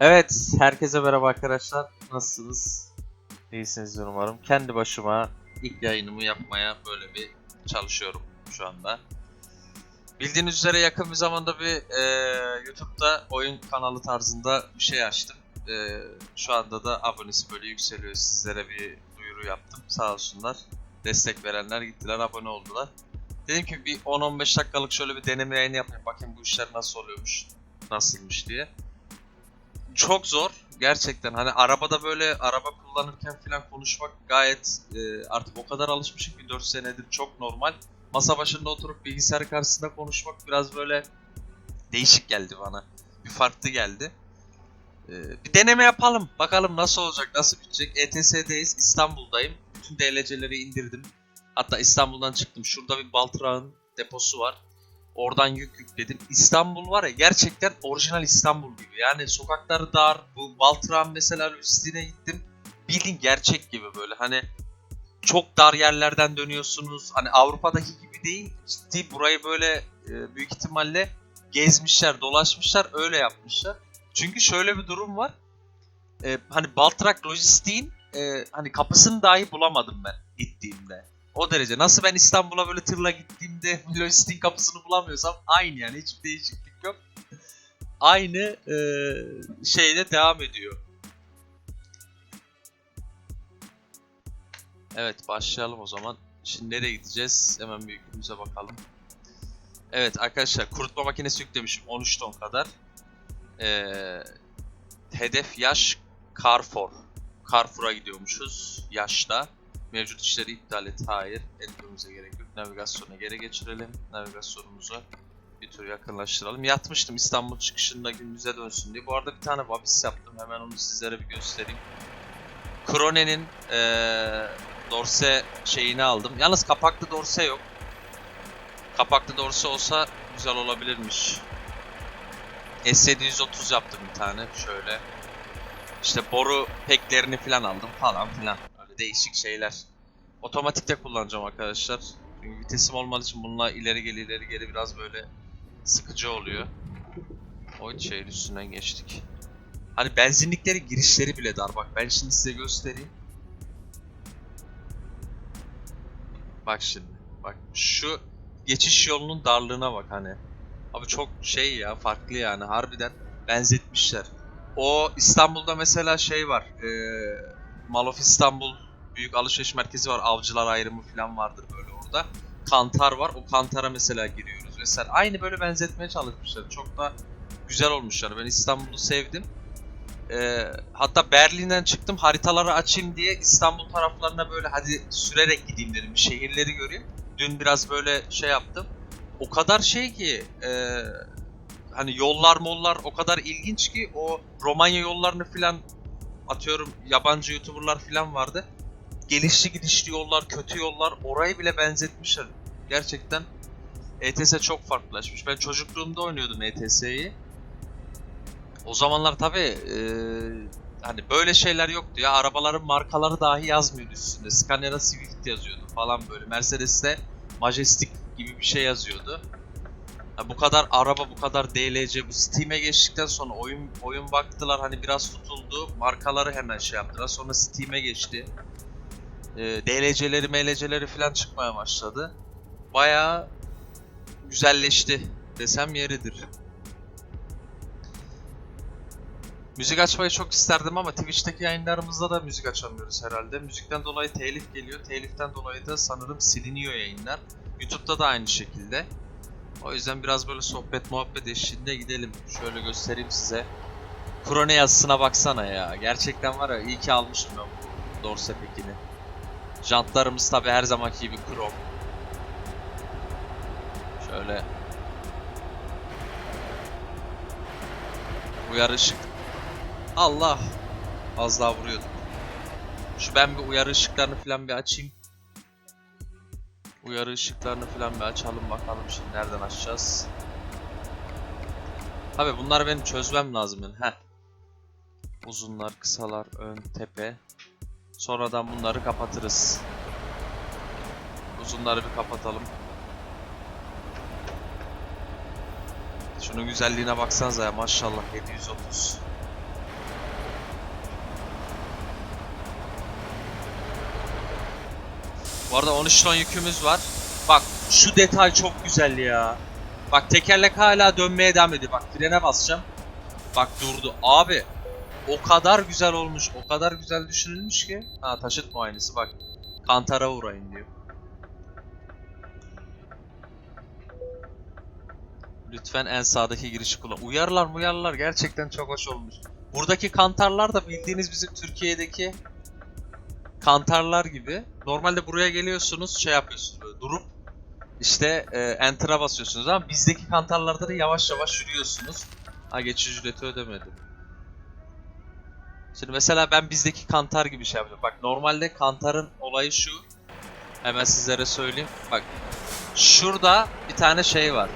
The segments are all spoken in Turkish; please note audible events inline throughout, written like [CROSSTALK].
Evet, herkese merhaba arkadaşlar. Nasılsınız? İyisinizdir umarım. Kendi başıma ilk yayınımı yapmaya böyle bir çalışıyorum şu anda. Bildiğiniz üzere yakın bir zamanda bir e, YouTube'da oyun kanalı tarzında bir şey açtım. E, şu anda da abonesi böyle yükseliyor. Sizlere bir duyuru yaptım. Sağ olsunlar. Destek verenler gittiler, abone oldular. Dedim ki bir 10-15 dakikalık şöyle bir deneme yayını yapayım. Bakayım bu işler nasıl oluyormuş, nasılmış diye çok zor gerçekten hani arabada böyle araba kullanırken falan konuşmak gayet e, artık o kadar alışmışım ki 4 senedir çok normal. Masa başında oturup bilgisayar karşısında konuşmak biraz böyle değişik geldi bana. Bir farklı geldi. E, bir deneme yapalım. Bakalım nasıl olacak, nasıl bitecek. ETS'deyiz. İstanbul'dayım. Bütün DLC'leri indirdim. Hatta İstanbul'dan çıktım. Şurada bir Baltırağ'ın deposu var. Oradan yük yükledim. İstanbul var ya gerçekten orijinal İstanbul gibi. Yani sokakları dar. Bu Baltıran mesela lojistiğine gittim. Bildiğin gerçek gibi böyle. Hani çok dar yerlerden dönüyorsunuz. Hani Avrupa'daki gibi değil. Ciddi burayı böyle e, büyük ihtimalle gezmişler, dolaşmışlar, öyle yapmışlar. Çünkü şöyle bir durum var. E, hani Baltrak lojistiğin e, hani kapısını dahi bulamadım ben gittiğimde. O derece. Nasıl ben İstanbul'a böyle tırla gittiğimde [LAUGHS] lojistiğin kapısını bulamıyorsam aynı yani hiçbir değişiklik yok. Aynı e, şeyde devam ediyor. Evet başlayalım o zaman. Şimdi nereye gideceğiz? Hemen bir yükümüze bakalım. Evet arkadaşlar kurutma makinesi yüklemişim 13 ton kadar. Ee, hedef yaş Carrefour. Carrefour'a gidiyormuşuz yaşta. Mevcut işleri iptal et. Hayır. Etmemize gerek yok. Navigasyona geri geçirelim. Navigasyonumuzu bir tür yakınlaştıralım. Yatmıştım İstanbul çıkışında gündüze dönsün diye. Bu arada bir tane Babis yaptım. Hemen onu sizlere bir göstereyim. Krone'nin ee, dorse şeyini aldım. Yalnız kapaklı dorse yok. Kapaklı dorse olsa güzel olabilirmiş. S730 yaptım bir tane şöyle. İşte boru peklerini falan aldım falan filan. Değişik şeyler. Otomatikte kullanacağım arkadaşlar. Çünkü vitesim olmadığı için bununla ileri geri ileri geri biraz böyle sıkıcı oluyor. O şeyin üstünden geçtik. Hani benzinliklerin girişleri bile dar. Bak ben şimdi size göstereyim. Bak şimdi. Bak şu geçiş yolunun darlığına bak hani. Abi çok şey ya farklı yani harbiden benzetmişler. O İstanbul'da mesela şey var. Eee Mall İstanbul büyük alışveriş merkezi var. Avcılar ayrımı falan vardır böyle orada. Kantar var. O kantara mesela giriyoruz vesaire. Aynı böyle benzetmeye çalışmışlar. Çok da güzel olmuş yani. Ben İstanbul'u sevdim. Ee, hatta Berlin'den çıktım haritaları açayım diye İstanbul taraflarına böyle hadi sürerek gideyim dedim. Şehirleri göreyim. Dün biraz böyle şey yaptım. O kadar şey ki e, hani yollar mollar o kadar ilginç ki o Romanya yollarını filan atıyorum yabancı youtuberlar filan vardı. Gelişli gidişli yollar, kötü yollar orayı bile benzetmişler. Gerçekten ETS çok farklılaşmış. Ben çocukluğumda oynuyordum ETS'yi. O zamanlar tabi hani böyle şeyler yoktu ya. Arabaların markaları dahi yazmıyordu üstünde. Scania'da Swift yazıyordu falan böyle. Mercedes'te Majestic gibi bir şey yazıyordu. Ya bu kadar araba, bu kadar DLC, bu Steam'e geçtikten sonra oyun oyun baktılar hani biraz tutuldu. Markaları hemen şey yaptılar. Sonra Steam'e geçti. Ee, DLC'leri, MLC'leri falan çıkmaya başladı. Bayağı güzelleşti desem yeridir. Müzik açmayı çok isterdim ama Twitch'teki yayınlarımızda da müzik açamıyoruz herhalde. Müzikten dolayı telif geliyor. Teliften dolayı da sanırım siliniyor yayınlar. YouTube'da da aynı şekilde. O yüzden biraz böyle sohbet muhabbet eşliğinde gidelim. Şöyle göstereyim size. Krone yazısına baksana ya. Gerçekten var ya iyi ki almışım ben bu Dorse pekini. Jantlarımız tabi her zamanki gibi krom. Şöyle. Uyarı ışık. Allah. Az daha vuruyordum. Şu ben bir uyarı ışıklarını falan bir açayım. Uyarı ışıklarını falan bir açalım bakalım şimdi nereden açacağız. Tabi bunları benim çözmem lazım yani. Heh. Uzunlar, kısalar, ön, tepe. Sonradan bunları kapatırız. Uzunları bir kapatalım. Şunun güzelliğine baksanıza ya maşallah 730. Bu arada 13 ton yükümüz var. Bak şu detay çok güzel ya. Bak tekerlek hala dönmeye devam ediyor. Bak frene basacağım. Bak durdu. Abi o kadar güzel olmuş. O kadar güzel düşünülmüş ki. Ha taşıt muayenesi bak. Kantara uğrayın diyor. Lütfen en sağdaki girişi kullan. Uyarlar uyarlar gerçekten çok hoş olmuş. Buradaki kantarlar da bildiğiniz bizim Türkiye'deki kantarlar gibi. Normalde buraya geliyorsunuz şey yapıyorsunuz böyle durup işte e, enter'a basıyorsunuz ama bizdeki kantarlarda da yavaş yavaş yürüyorsunuz. Ha geçici ücreti ödemedim. Şimdi mesela ben bizdeki kantar gibi şey yapıyorum. Bak normalde kantarın olayı şu. Hemen sizlere söyleyeyim. Bak şurada bir tane şey var.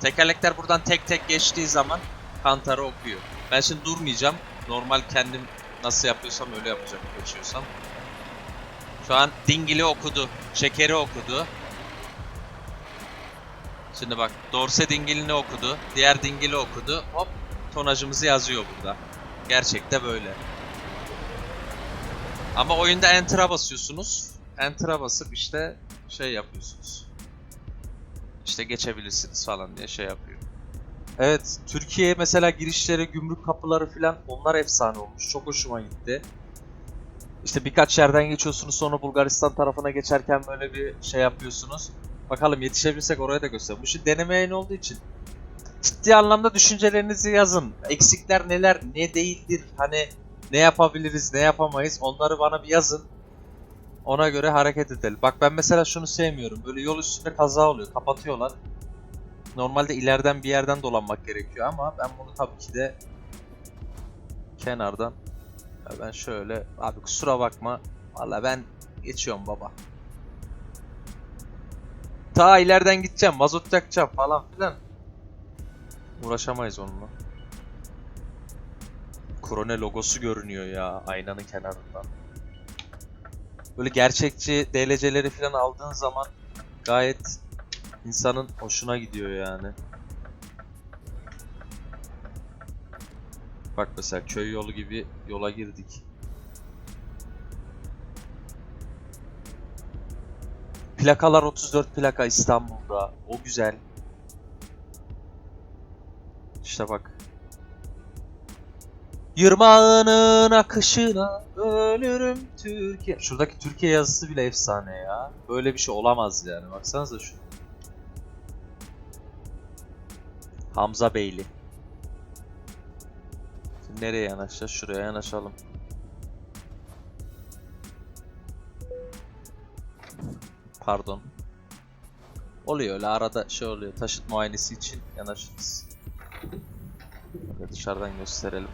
Tekerlekler buradan tek tek geçtiği zaman kantarı okuyor. Ben şimdi durmayacağım. Normal kendim nasıl yapıyorsam öyle yapacağım geçiyorsam. Şu an dingili okudu. Şekeri okudu. Şimdi bak dorse dingilini okudu. Diğer dingili okudu. Hop tonajımızı yazıyor burada. Gerçekte böyle. Ama oyunda enter'a basıyorsunuz. Enter'a basıp işte şey yapıyorsunuz. İşte geçebilirsiniz falan diye şey yapıyor. Evet, Türkiye'ye mesela girişleri, gümrük kapıları falan onlar efsane olmuş. Çok hoşuma gitti. İşte birkaç yerden geçiyorsunuz sonra Bulgaristan tarafına geçerken böyle bir şey yapıyorsunuz. Bakalım yetişebilirsek oraya da göstereyim. Bu şimdi deneme yayını olduğu için ciddi anlamda düşüncelerinizi yazın. Eksikler neler, ne değildir, hani ne yapabiliriz, ne yapamayız onları bana bir yazın. Ona göre hareket edelim. Bak ben mesela şunu sevmiyorum. Böyle yol üstünde kaza oluyor. Kapatıyorlar. Normalde ileriden bir yerden dolanmak gerekiyor ama ben bunu tabii ki de kenardan ya ben şöyle abi kusura bakma. Valla ben geçiyorum baba. Ta ileriden gideceğim, mazot yakacağım falan filan. Uğraşamayız onunla. Krone logosu görünüyor ya aynanın kenarından. Böyle gerçekçi DLC'leri falan aldığın zaman gayet insanın hoşuna gidiyor yani. Bak mesela köy yolu gibi yola girdik. Plakalar 34 plaka İstanbul'da. O güzel. İşte bak. Yırmağının akışına ölürüm Türkiye. Şuradaki Türkiye yazısı bile efsane ya. Böyle bir şey olamaz yani. Baksanıza şu. Hamza Beyli. Şimdi nereye yanaşacağız? Şuraya yanaşalım. Pardon. Oluyor öyle arada şey oluyor. Taşıt muayenesi için yanaşırız. Dışarıdan gösterelim.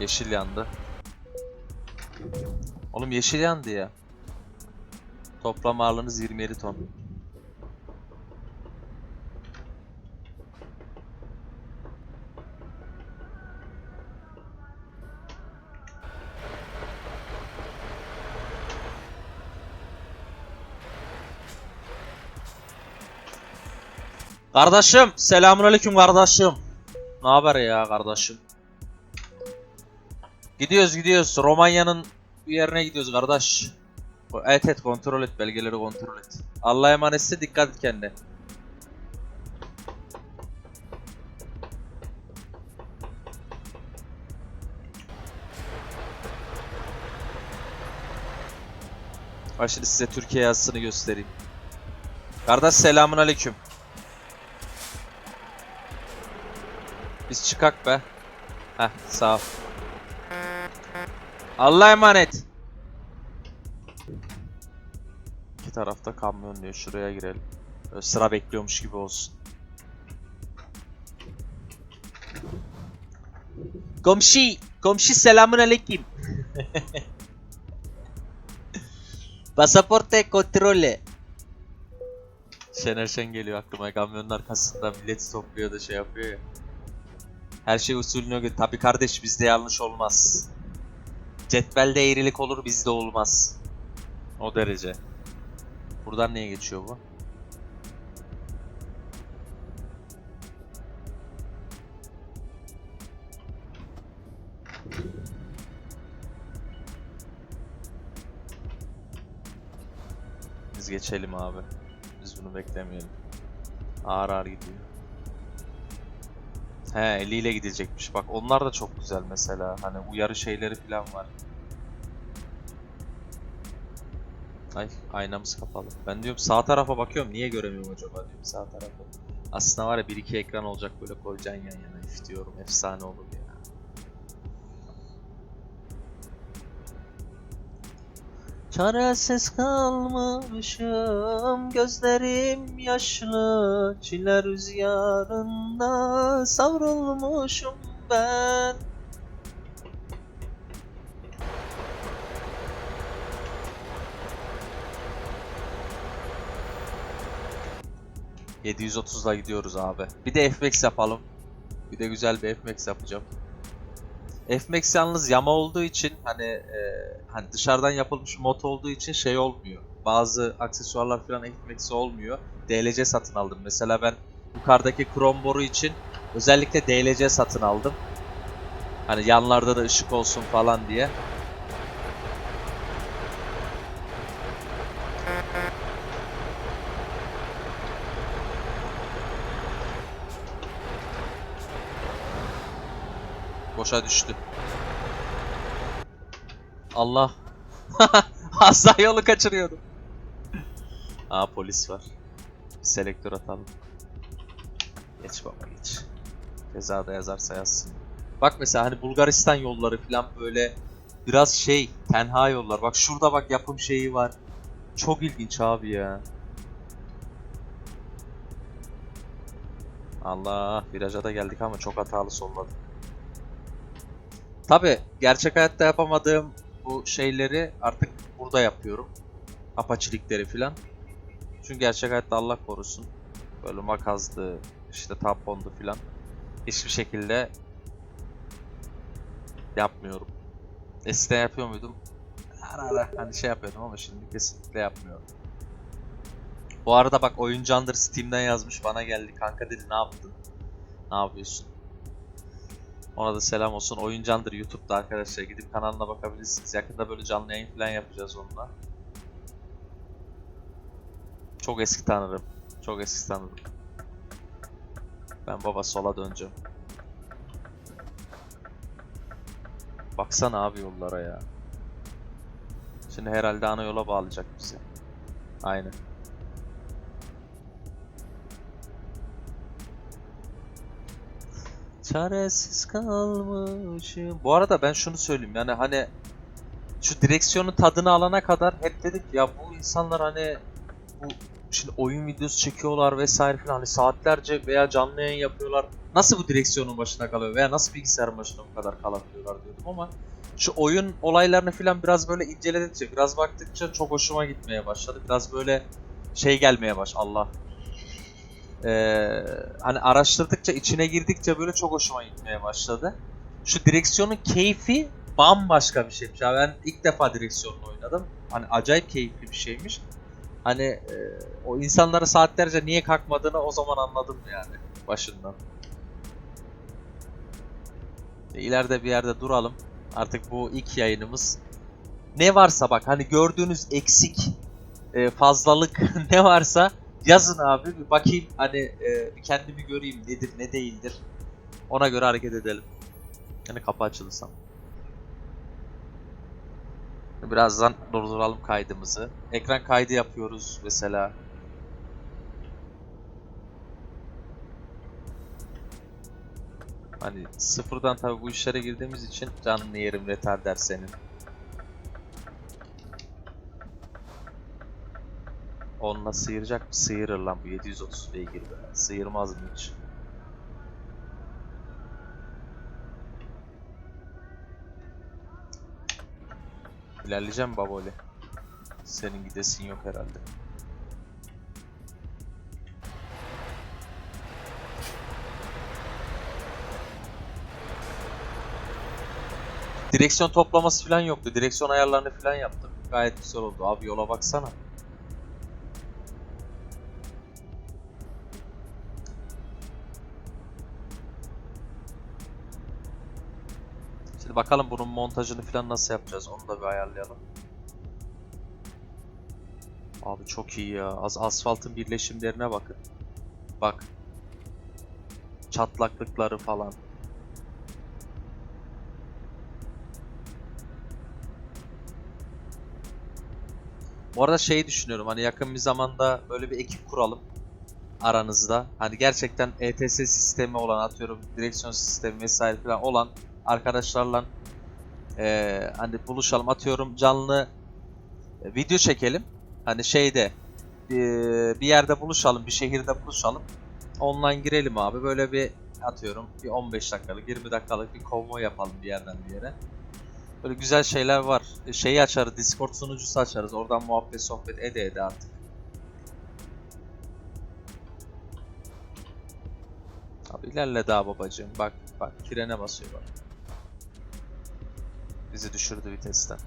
Yeşil yandı. Oğlum yeşil yandı ya. Toplam ağırlığınız 27 ton. Kardeşim, selamünaleyküm kardeşim. Ne haber ya kardeşim? Gidiyoruz gidiyoruz. Romanya'nın bir yerine gidiyoruz kardeş. Evet evet kontrol et belgeleri kontrol et. Allah'a emanetse dikkat et kendine. Şimdi size Türkiye yazısını göstereyim. Kardeş selamun aleyküm. Biz çıkak be. Heh sağ ol. Allah'a emanet. İki tarafta kamyon diyor. Şuraya girelim. Böyle sıra bekliyormuş gibi olsun. Komşu, komşu selamun aleyküm. [LAUGHS] Pasaporte kontrole. Şener Şen geliyor aklıma kamyonun arkasında millet topluyor da şey yapıyor ya. Her şey usulüne göre. Tabi kardeş bizde yanlış olmaz. Cetvelde eğrilik olur bizde olmaz. O derece. Buradan neye geçiyor bu? Biz geçelim abi. Biz bunu beklemeyelim. Ağır ağır gidiyor. He eliyle gidecekmiş. Bak onlar da çok güzel mesela. Hani uyarı şeyleri falan var. Ay aynamız kapalı. Ben diyorum sağ tarafa bakıyorum. Niye göremiyorum acaba diyorum sağ tarafı. Aslında var ya bir iki ekran olacak böyle koyacaksın yan yana. Üf diyorum efsane olur ya. Çaresiz kalmışım, gözlerim yaşlı, çile rüzgarında savrulmuşum ben. ...730'la gidiyoruz abi. Bir de FMAX yapalım. Bir de güzel bir FMAX yapacağım. FMAX yalnız yama olduğu için hani e, hani dışarıdan yapılmış mod olduğu için şey olmuyor. Bazı aksesuarlar falan FMAX olmuyor. DLC satın aldım. Mesela ben yukarıdaki krom boru için özellikle DLC satın aldım. Hani yanlarda da ışık olsun falan diye. Boşa düştü. Allah. [LAUGHS] Asla yolu kaçırıyordum. Aa polis var. Bir selektör atalım. Geç baba geç. Cezada yazarsa yazsın. Bak mesela hani Bulgaristan yolları falan böyle biraz şey tenha yollar. Bak şurada bak yapım şeyi var. Çok ilginç abi ya. Allah viraja da geldik ama çok hatalı solladık. Tabi gerçek hayatta yapamadığım bu şeyleri artık burada yapıyorum. Apaçilikleri filan. Çünkü gerçek hayatta Allah korusun. Böyle makazdı, işte tampondu filan. Hiçbir şekilde yapmıyorum. Eskiden yapıyor muydum? Ara ara hani şey yapıyordum ama şimdi kesinlikle yapmıyorum. Bu arada bak oyuncu Under Steam'den yazmış bana geldi. Kanka dedi ne yaptın? Ne yapıyorsun? Ona da selam olsun. Oyuncu Under YouTube'da arkadaşlar. Gidip kanalına bakabilirsiniz. Yakında böyle canlı yayın falan yapacağız onunla. Çok eski tanırım. Çok eski tanırım. Ben baba sola döneceğim. Baksana abi yollara ya. Şimdi herhalde ana yola bağlayacak bizi. Aynen. Çaresiz kalmışım. Bu arada ben şunu söyleyeyim yani hani şu direksiyonun tadını alana kadar hep dedik ya bu insanlar hani bu şimdi oyun videosu çekiyorlar vesaire falan hani saatlerce veya canlı yayın yapıyorlar. Nasıl bu direksiyonun başına kalıyor veya nasıl bilgisayarın başına bu kadar kalabiliyorlar diyordum ama şu oyun olaylarını falan biraz böyle inceledikçe, biraz baktıkça çok hoşuma gitmeye başladı. Biraz böyle şey gelmeye baş Allah. Ee, hani araştırdıkça, içine girdikçe böyle çok hoşuma gitmeye başladı. Şu direksiyonun keyfi bambaşka bir şeymiş. Ya ben ilk defa direksiyonla oynadım. Hani acayip keyifli bir şeymiş. Hani e, o insanlara saatlerce niye kalkmadığını o zaman anladım yani başından. E, İleride bir yerde duralım. Artık bu ilk yayınımız. Ne varsa bak hani gördüğünüz eksik, e, fazlalık [LAUGHS] ne varsa yazın abi bir bakayım hani e, kendimi göreyim nedir ne değildir. Ona göre hareket edelim. Yani kapı açılırsam. Birazdan durduralım kaydımızı. Ekran kaydı yapıyoruz mesela. Hani sıfırdan tabi bu işlere girdiğimiz için canını yerim retarder senin. Onunla sıyıracak mı? Sıyırır lan bu 730 beygir be. Sıyırmaz mı hiç? İlerleyeceğim baboli. Senin gidesin yok herhalde. Direksiyon toplaması falan yoktu. Direksiyon ayarlarını falan yaptım. Gayet güzel oldu. Abi yola baksana. Şimdi bakalım bunun montajını falan nasıl yapacağız onu da bir ayarlayalım. Abi çok iyi ya. Az asfaltın birleşimlerine bakın. Bak. Çatlaklıkları falan. Bu arada şeyi düşünüyorum hani yakın bir zamanda böyle bir ekip kuralım aranızda. Hani gerçekten ETS sistemi olan atıyorum direksiyon sistemi vesaire falan olan arkadaşlarla eee, hani buluşalım atıyorum canlı e, video çekelim. Hani şeyde eee, bir yerde buluşalım, bir şehirde buluşalım. Online girelim abi. Böyle bir atıyorum bir 15 dakikalık, 20 dakikalık bir konvoy yapalım bir yerden bir yere. Böyle güzel şeyler var. E, Şeyi açarız, Discord sunucusu açarız. Oradan muhabbet sohbet ede ede artık. Abi ilerle daha babacığım. Bak bak frene basıyor bak. Bizi düşürdü vitesten.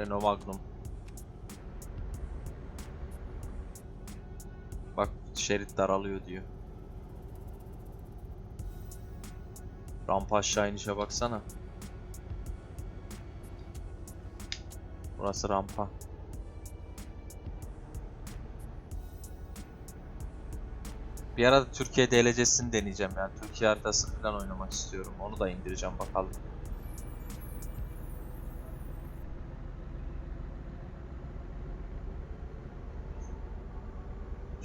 Renault Magnum. Şerit daralıyor diyor. Rampa aşağı inişe baksana. Burası rampa. Bir ara da Türkiye DLC'sini deneyeceğim yani. Türkiye haritası falan oynamak istiyorum. Onu da indireceğim bakalım.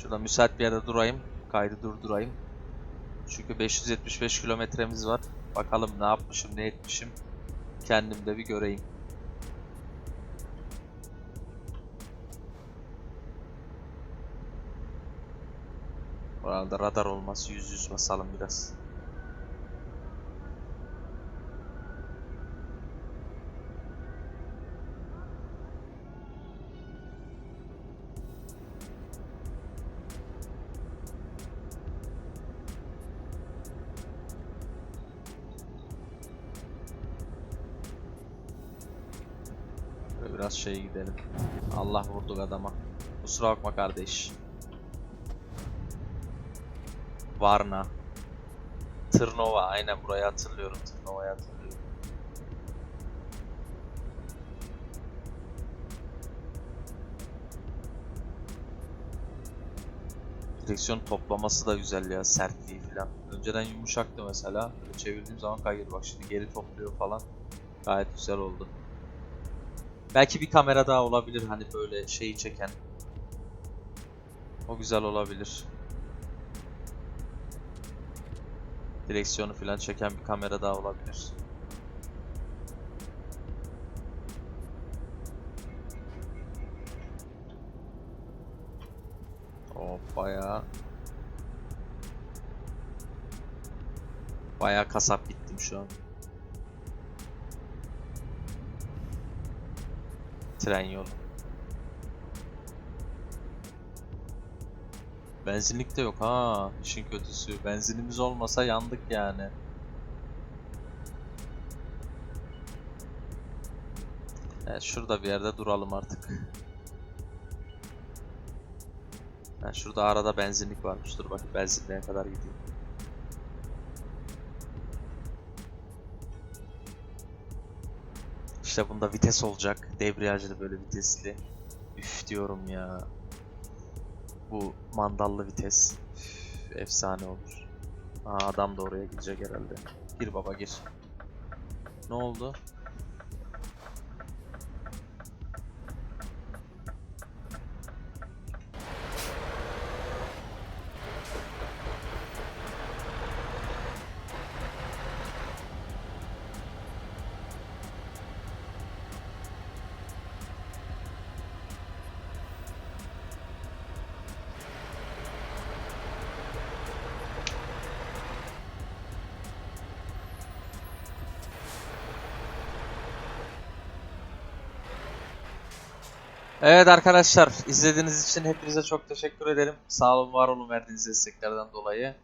Şurada müsait bir yerde durayım. Kaydı durdurayım. Çünkü 575 kilometremiz var. Bakalım ne yapmışım, ne etmişim. Kendim de bir göreyim. Orada radar olması yüz yüz basalım biraz. Böyle biraz şey gidelim. Allah vurduk adama. Kusura bakma kardeş. Varna. Tırnova. Aynen burayı hatırlıyorum. Tırnova'yı hatırlıyorum. Direksiyon toplaması da güzel ya. Sertliği falan. Önceden yumuşaktı mesela. Böyle çevirdiğim zaman kayıyor. Bak şimdi geri topluyor falan. Gayet güzel oldu. Belki bir kamera daha olabilir hani böyle şeyi çeken. O güzel olabilir. Direksiyonu falan çeken bir kamera daha olabilir. O bayağı bayağı kasap gittim şu an. Tren yolu. Benzinlik de yok ha. işin kötüsü. Benzinimiz olmasa yandık yani. Evet şurada bir yerde duralım artık. Ha, şurada arada benzinlik varmış. Dur bak benzinliğe kadar gideyim. İşte bunda vites olacak. Debriyajlı böyle vitesli. Üf diyorum ya. Bu mandallı vites. Üf, efsane olur. Aa, adam da oraya gidecek herhalde. Gir baba gir. Ne oldu? Evet arkadaşlar izlediğiniz için hepinize çok teşekkür ederim. Sağ olun var olun verdiğiniz desteklerden dolayı.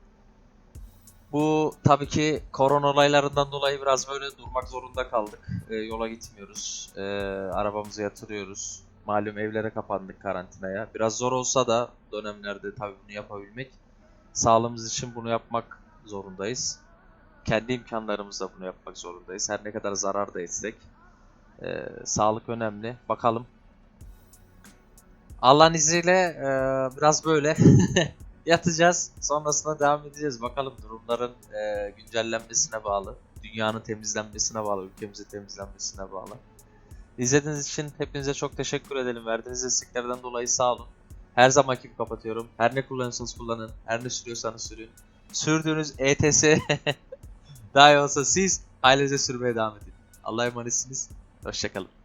Bu tabii ki korona olaylarından dolayı biraz böyle durmak zorunda kaldık. Ee, yola gitmiyoruz. Ee, arabamızı yatırıyoruz. Malum evlere kapandık karantinaya. Biraz zor olsa da dönemlerde tabii bunu yapabilmek. Sağlığımız için bunu yapmak zorundayız. Kendi imkanlarımızla bunu yapmak zorundayız. Her ne kadar zarar da etsek. Ee, sağlık önemli. Bakalım. Allah'ın izniyle e, biraz böyle [LAUGHS] yatacağız. Sonrasında devam edeceğiz. Bakalım durumların e, güncellenmesine bağlı. Dünyanın temizlenmesine bağlı. Ülkemizin temizlenmesine bağlı. İzlediğiniz için hepinize çok teşekkür edelim. Verdiğiniz desteklerden dolayı sağ olun. Her zamanki gibi kapatıyorum. Her ne kullanıyorsanız kullanın. Her ne sürüyorsanız sürün. Sürdüğünüz ETS [LAUGHS] daha iyi olsa siz ailenize sürmeye devam edin. Allah'a emanetsiniz. Hoşçakalın.